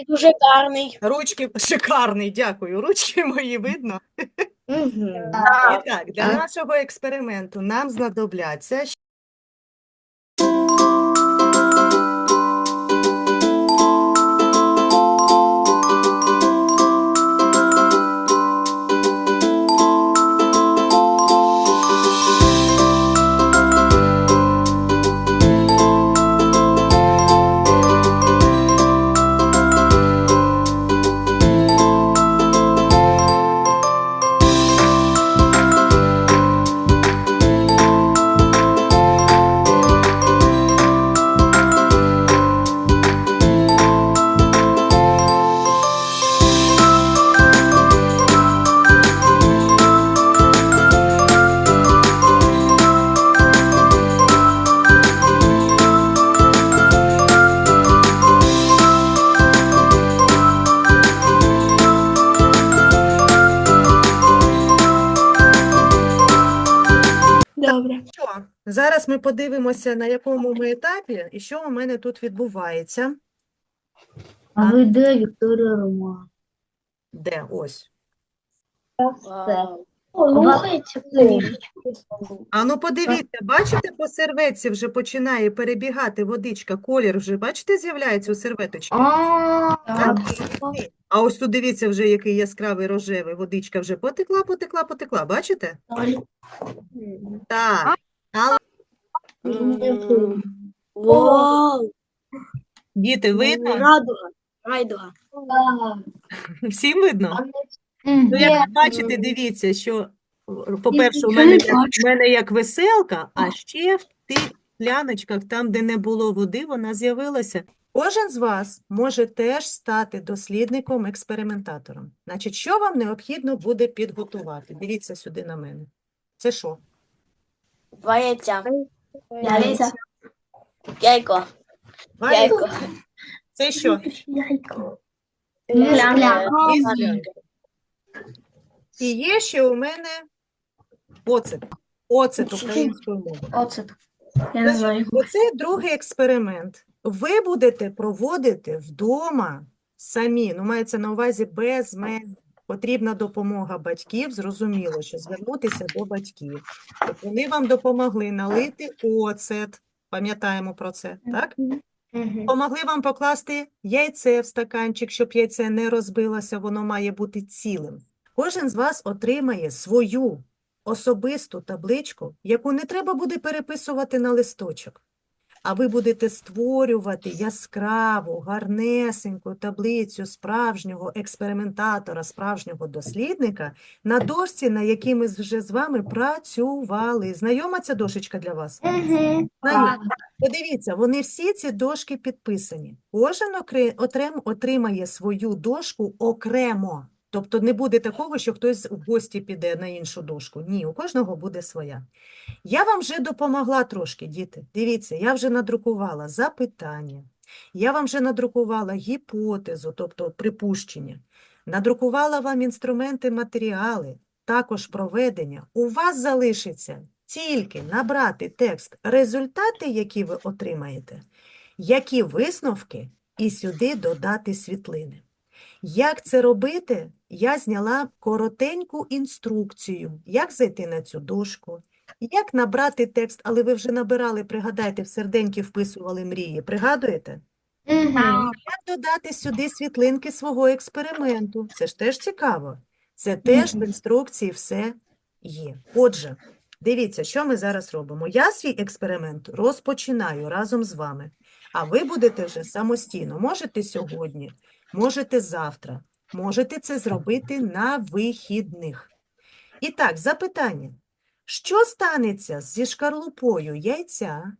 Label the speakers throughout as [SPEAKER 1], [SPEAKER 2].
[SPEAKER 1] Експеримент дуже гарний.
[SPEAKER 2] Ручки шикарний, дякую. Ручки мої видно.
[SPEAKER 1] Угу.
[SPEAKER 2] І так, для нашого експерименту нам знадобляться Зараз ми подивимося, на якому ми етапі і що у мене тут відбувається.
[SPEAKER 3] А ви де, Вікторія Рома?
[SPEAKER 2] Де? Ось.
[SPEAKER 3] Все.
[SPEAKER 2] А ну подивіться, бачите, по серветці вже починає перебігати водичка, колір вже, бачите, з'являється у серветочці?
[SPEAKER 3] А,
[SPEAKER 2] А ось тут дивіться вже, який яскравий рожевий, водичка вже потекла, потекла, потекла, бачите? Так.
[SPEAKER 1] Вау.
[SPEAKER 2] Діти, видно?
[SPEAKER 1] Радуга. Райдуга.
[SPEAKER 2] Всім видно? Ну, як ви бачите, дивіться, що, по-перше, у мене, як, у мене як веселка, а ще в тих пляночках, там, де не було води, вона з'явилася. Кожен з вас може теж стати дослідником-експериментатором. Значить, що вам необхідно буде підготувати? Дивіться сюди на мене. Це що?
[SPEAKER 1] Два яйця.
[SPEAKER 3] Яйця.
[SPEAKER 1] Яйко. Яйко.
[SPEAKER 2] Це що?
[SPEAKER 3] Яйко.
[SPEAKER 1] Склянка.
[SPEAKER 2] І. І є ще у мене оцет. Оцет українською мовою.
[SPEAKER 3] Оцет. Я не знаю.
[SPEAKER 2] Оце другий експеримент. Ви будете проводити вдома самі, ну мається на увазі без мене. Потрібна допомога батьків, зрозуміло, що звернутися до батьків, щоб вони вам допомогли налити оцет, пам'ятаємо про це, так? Помогли вам покласти яйце в стаканчик, щоб яйце не розбилося, воно має бути цілим. Кожен з вас отримає свою особисту табличку, яку не треба буде переписувати на листочок. А ви будете створювати яскраву, гарнесеньку таблицю справжнього експериментатора, справжнього дослідника на дошці, на якій ми вже з вами працювали. Знайома ця дошечка для вас? Подивіться, вони всі ці дошки підписані. Кожен окре- отрем- отримає свою дошку окремо. Тобто не буде такого, що хтось в гості піде на іншу дошку. Ні, у кожного буде своя. Я вам вже допомогла трошки, діти. Дивіться, я вже надрукувала запитання, я вам вже надрукувала гіпотезу, тобто припущення, надрукувала вам інструменти, матеріали, також проведення. У вас залишиться тільки набрати текст, результати, які ви отримаєте, які висновки, і сюди додати світлини. Як це робити? Я зняла коротеньку інструкцію, як зайти на цю дошку, як набрати текст, але ви вже набирали, пригадайте, в серденьки вписували мрії, пригадуєте? Як додати сюди світлинки свого експерименту? Це ж теж цікаво. Це теж в інструкції все є. Отже, дивіться, що ми зараз робимо. Я свій експеримент розпочинаю разом з вами, а ви будете вже самостійно. Можете сьогодні, можете завтра, можете це зробити на вихідних. І так, запитання. Що станеться зі шкарлупою яйця,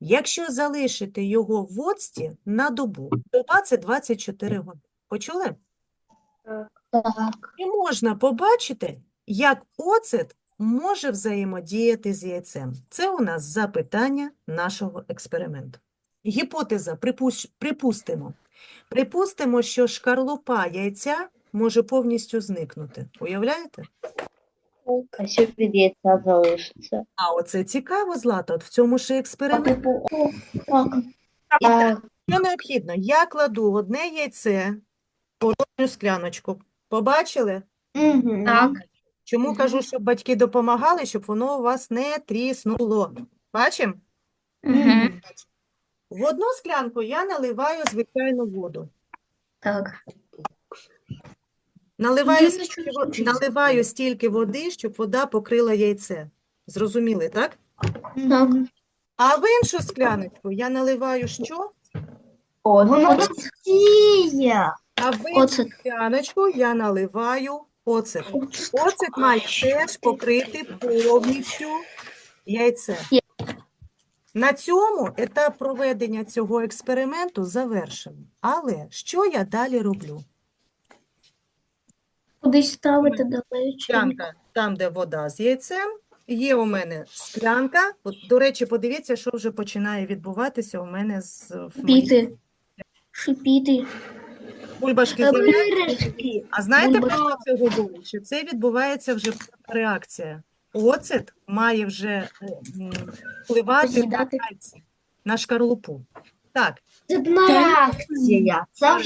[SPEAKER 2] якщо залишити його в оцті на добу? Доба – це 24 години. Почули?
[SPEAKER 3] Так.
[SPEAKER 2] І можна побачити, як оцет може взаємодіяти з яйцем. Це у нас запитання нашого експерименту. Гіпотеза, припущ- припустимо. Припустимо, що шкарлупа яйця може повністю зникнути. Уявляєте?
[SPEAKER 3] А що від залишиться?
[SPEAKER 2] А оце цікаво, Злата, от в цьому ж і експеримент.
[SPEAKER 3] Типу, так.
[SPEAKER 2] І так, Що необхідно? Я кладу одне яйце в порожню скляночку. Побачили?
[SPEAKER 3] Мгм.
[SPEAKER 1] Так.
[SPEAKER 2] Чому кажу, щоб батьки допомагали, щоб воно у вас не тріснуло. Бачимо?
[SPEAKER 1] Мгм.
[SPEAKER 2] В одну склянку я наливаю звичайну воду.
[SPEAKER 1] Так.
[SPEAKER 2] Наливаю стільки, во- наливаю стільки води, щоб вода покрила яйце. Зрозуміли, так?
[SPEAKER 1] Так.
[SPEAKER 2] А в іншу скляночку я наливаю що?
[SPEAKER 3] Воно
[SPEAKER 1] Оцет.
[SPEAKER 3] тіє.
[SPEAKER 2] А в іншу
[SPEAKER 1] Оцет.
[SPEAKER 2] скляночку я наливаю оцет. Оцет має теж покрити повністю яйце.
[SPEAKER 1] Є.
[SPEAKER 2] На цьому етап проведення цього експерименту завершено. Але що я далі роблю?
[SPEAKER 1] Кудись ставити далече.
[SPEAKER 2] Склянка, там, де вода з яйцем, є у мене склянка. От, до речі, подивіться, що вже починає відбуватися у мене з
[SPEAKER 1] Шипіти. Шипіти.
[SPEAKER 2] бульбашки
[SPEAKER 1] Е,
[SPEAKER 2] з'являються. А знаєте, про що це говорить? Що це відбувається вже реакція. Оцет має вже е, впливати на шкарлупу. Так,
[SPEAKER 3] Це реакція. Це